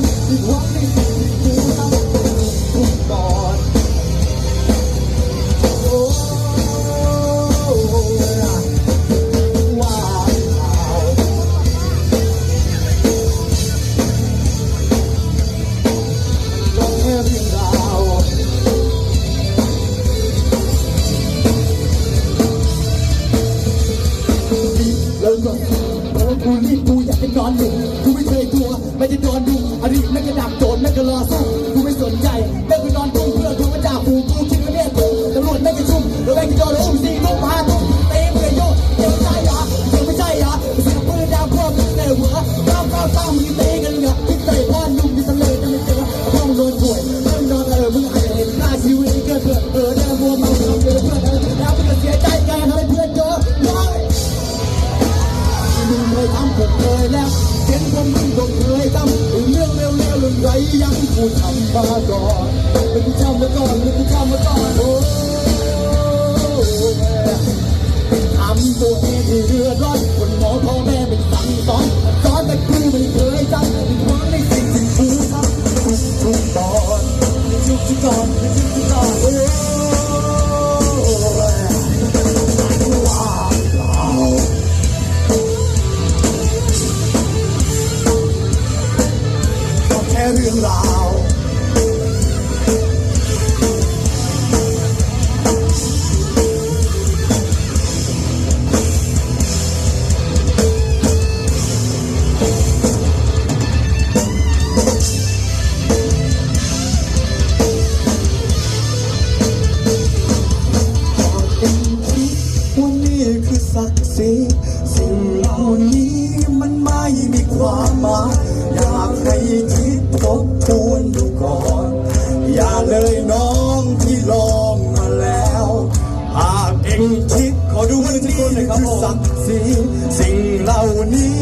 ำผิด เออกูรีบกูอยากจะนอนหนึ่กูไม่เคยกลัวไม่จะโดนดุอดีตนั่นก็ดับโจรนั่นก็รอสู้กูไม่สนใจแม่งกูนอนตุ้งเพื่อกูมาจากูกูคิดว่าเนี่ยกูตำรวจแม่งจะชุ่มแล้วแม่งจะโดนอุ้มสี่ตุ้มพาตุ้มเตะมือโยกเดี๋ยวไม่ใช่เหรอเดี๋ยวไม่ใช่เหรอเสียงปืนดังพวกมึงในหัวก้าวก้าวตั้งมึงเตะกันเหรอ ห็นผมมึงก็เคยทำเรื่องเร็วๆเรื่องไรยังกูทำมาก่อนเป็นกูทำมาก่อนเป็นกูทำมาก่อนโอ้ทำตัวเองให้เรือร้อนคนหมอพ่อแม่เป็นสั่งสอนสอนแต่กูไม่เคยจำผิดหวังในสิ่งที่กูทำทุกทุกๆตอนทุกทุกๆตอนทุกทุกๆตอน เรื่องราววันนี้คือศักดิ์ศรีสิ่งเหล่านี้มันไม่มีความหมาย ศักดิ์ศรีสิ่งเหล่านี้